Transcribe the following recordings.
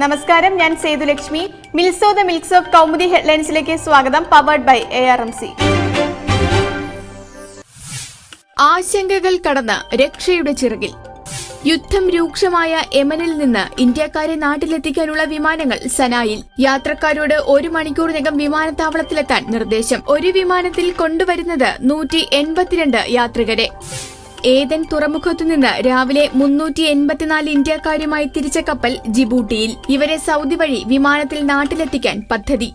നമസ്കാരം ഞാൻ സേതുലക്ഷ്മി മിൽസോ ദ മിൽക്സ് ഓഫ് കൗമുദി ഹെഡ്ലൈൻസിലേക്ക് സ്വാഗതം powered by A R M C ആശങ്കകൾ കടന്ന് രക്ഷയുടെ ചിറകിൽ. യുദ്ധം രൂക്ഷമായ യമനിൽ നിന്ന് ഇന്ത്യക്കാരെ നാട്ടിലെത്തിക്കാനുള്ള വിമാനങ്ങൾ സനായിൽ. യാത്രക്കാരോട് ഒരു മണിക്കൂറിനകം വിമാനത്താവളത്തിലെത്താൻ നിർദ്ദേശം. ഒരു വിമാനത്തിൽ കൊണ്ടുവരുന്നത് നൂറ്റി എൺപത്തിരണ്ട് യാത്രികരെ. ഏതൻ തുറമുഖത്തുനിന്ന് രാവിലെ മുന്നൂറ്റി എൺപത്തിനാല് ഇന്ത്യക്കാരുമായി തിരിച്ച കപ്പൽ ജിബൂട്ടിയിൽ. ഇവരെ സൗദി വഴി വിമാനത്തിൽ നാട്ടിലെത്തിക്കാൻ പദ്ധതി.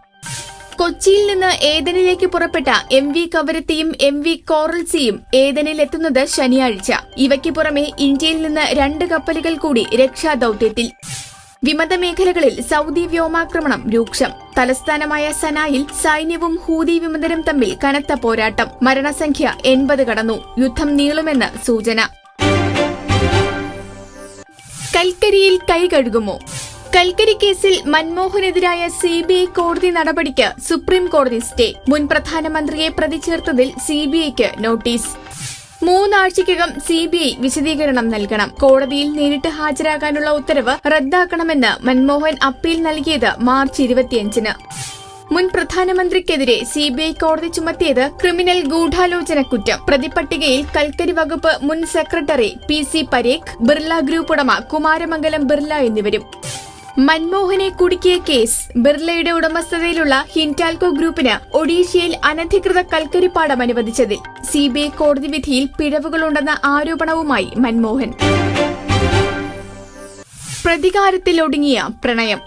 കൊച്ചിയിൽ നിന്ന് ഏതനിലേക്ക് പുറപ്പെട്ട എം വി കവരത്തിയും എം വി കോറൽസിയും ഏതനിൽ എത്തുന്നത് ശനിയാഴ്ച. ഇവയ്ക്ക് പുറമെ ഇന്ത്യയിൽ നിന്ന് രണ്ട് കപ്പലുകൾ കൂടി രക്ഷാദൌത്യത്തിൽ. വിമത മേഖലകളിൽ സൗദി വ്യോമാക്രമണം രൂക്ഷം. തലസ്ഥാനമായ സനായിൽ സൈന്യവും ഹൂതി വിമതരും തമ്മിൽ കനത്ത പോരാട്ടം. മരണസംഖ്യ എൺപത് കടന്നു. യുദ്ധം നീളുമെന്ന് സൂചന. കൽക്കരിയിൽ കൈ കഴുകുമോ? കൽക്കരി കേസിൽ മൻമോഹനെതിരായ സി ബി ഐ കോടതി നടപടിക്ക് സുപ്രീം കോടതി സ്റ്റേ. മുൻ പ്രധാനമന്ത്രിയെ പ്രതി ചേർത്തതിൽ സി ബി ഐക്ക് നോട്ടീസ്. മൂന്നാഴ്ചയ്ക്കകം സി ബി ഐ വിശദീകരണം നൽകണം. കോടതിയിൽ നേരിട്ട് ഹാജരാകാനുള്ള ഉത്തരവ് റദ്ദാക്കണമെന്ന് മൻമോഹൻ അപ്പീൽ നൽകിയത് മാർച്ച് ഇരുപത്തിയഞ്ചിന്. മുൻ പ്രധാനമന്ത്രിക്കെതിരെ സി ബി ഐ കോടതി ചുമത്തിയത് ക്രിമിനൽ ഗൂഢാലോചന കുറ്റം പ്രതിപട്ടികയിൽ കൽക്കരി വകുപ്പ് മുൻ secretary P C Parekh Birla group ഉടമ കുമാരമംഗലം ബിർള എന്നിവരും. മൻമോഹനെ കുടുക്കിയ കേസ് ബിർളയുടെ ഉടമസ്ഥതയിലുള്ള ഹിന്റാൽകോ ഗ്രൂപ്പിന് ഒഡീഷയിൽ അനധികൃത കൽക്കരിപ്പാടം അനുവദിച്ചതിൽ സിബിഐ കോടതി വിധിയിൽ പിഴവുകളുണ്ടെന്ന ആരോപണവുമായി മൻമോഹൻ. പ്രതികാരത്തിലൊടുങ്ങിയ പ്രണയം.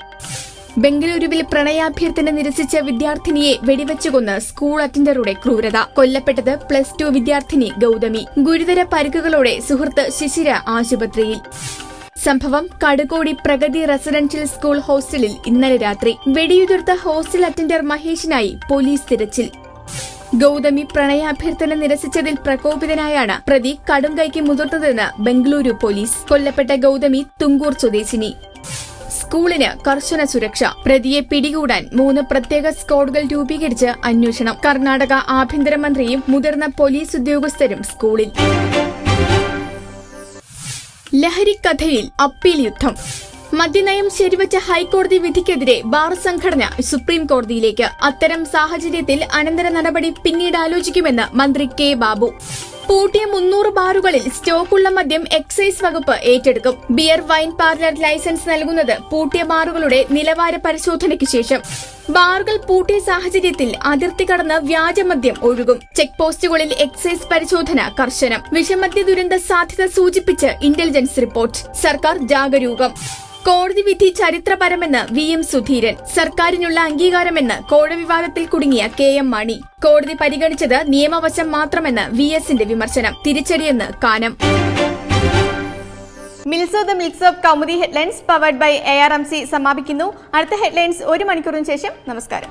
ബംഗളൂരുവിൽ പ്രണയാഭ്യർത്ഥന നിരസിച്ച വിദ്യാർത്ഥിനിയെ വെടിവെച്ചുകൊന്ന് സ്കൂൾ അറ്റൻഡറുടെ ക്രൂരത. കൊല്ലപ്പെട്ടത് പ്ലസ് ടു വിദ്യാർത്ഥിനി ഗൗതമി. ഗുരുതര പരിക്കുകളോടെ സുഹൃത്ത് ശിശിര ആശുപത്രിയിൽ. സംഭവം കടുകോടി പ്രഗതി റെസിഡൻഷ്യൽ സ്കൂൾ ഹോസ്റ്റലിൽ ഇന്നലെ രാത്രി വെടിയുതിർത്ത ഹോസ്റ്റൽ അറ്റൻഡർ മഹേഷിനായി പോലീസ് തിരച്ചിൽ. ഗൌതമി പ്രണയാഭ്യർത്ഥന നിരസിച്ചതിൽ പ്രകോപിതനായാണ് പ്രതി കടുംകൈക്ക് മുതിർത്തതെന്ന് ബംഗളൂരു പോലീസ്. കൊല്ലപ്പെട്ട ഗൌതമി തുങ്കൂർ സ്വദേശിനി. സ്കൂളിന് കർശന സുരക്ഷ. പ്രതിയെ പിടികൂടാൻ മൂന്ന് പ്രത്യേക സ്ക്വാഡുകൾ രൂപീകരിച്ച് അന്വേഷണം. കർണാടക ആഭ്യന്തരമന്ത്രിയും മുതിർന്ന പോലീസ് ഉദ്യോഗസ്ഥരും സ്കൂളിൽ. ലഹരിക്കഥയിൽ അപ്പീൽ യുദ്ധം. മദ്യനയം ശരിവച്ച ഹൈക്കോടതി വിധിക്കെതിരെ ബാർ സംഘടന സുപ്രീം കോടതിയിലേക്ക്. അത്തരം സാഹചര്യത്തിൽ അനന്തര നടപടി പിന്നീട് ആലോചിക്കുമെന്ന് മന്ത്രി കെ ബാബു. പൂട്ടിയ മുന്നൂറ് ബാറുകളിൽ സ്റ്റോക്കുള്ള മദ്യം എക്സൈസ് വകുപ്പ് ഏറ്റെടുക്കും. ബിയർ വൈൻ പാർലർ ലൈസൻസ് നൽകുന്നത് പൂട്ടിയ ബാറുകളുടെ നിലവാര പരിശോധനയ്ക്ക് ശേഷം. ബാറുകൾ പൂട്ടിയ സാഹചര്യത്തിൽ അതിർത്തി കടന്ന് വ്യാജമദ്യം ഒഴുകും. ചെക്ക് പോസ്റ്റുകളിൽ എക്സൈസ് പരിശോധന കർശനം. വിഷമദ്യ ദുരന്ത സാധ്യത സൂചിപ്പിച്ച് ഇന്റലിജൻസ് റിപ്പോർട്ട് സർക്കാർ ജാഗരൂകം. കോടതി വിധി ചരിത്രപരമെന്ന് വി എം സുധീരൻ സർക്കാരിനുള്ള അംഗീകാരമെന്ന് കോഴ വിവാദത്തിൽ കുടുങ്ങിയ കെ എം മണി. കോടതി പരിഗണിച്ചത് നിയമവശം മാത്രമെന്ന് വി എസിന്റെ വിമർശനം. തിരിച്ചടിയെന്ന് Kanam. മിൽസോ the mills of Kaumudi headlines powered by A R M C സമാപിക്കുന്നു. അടുത്ത ഹെഡ്ലൈൻസ് ഒരു മണിക്കൂറിന് ശേഷം. നമസ്കാരം.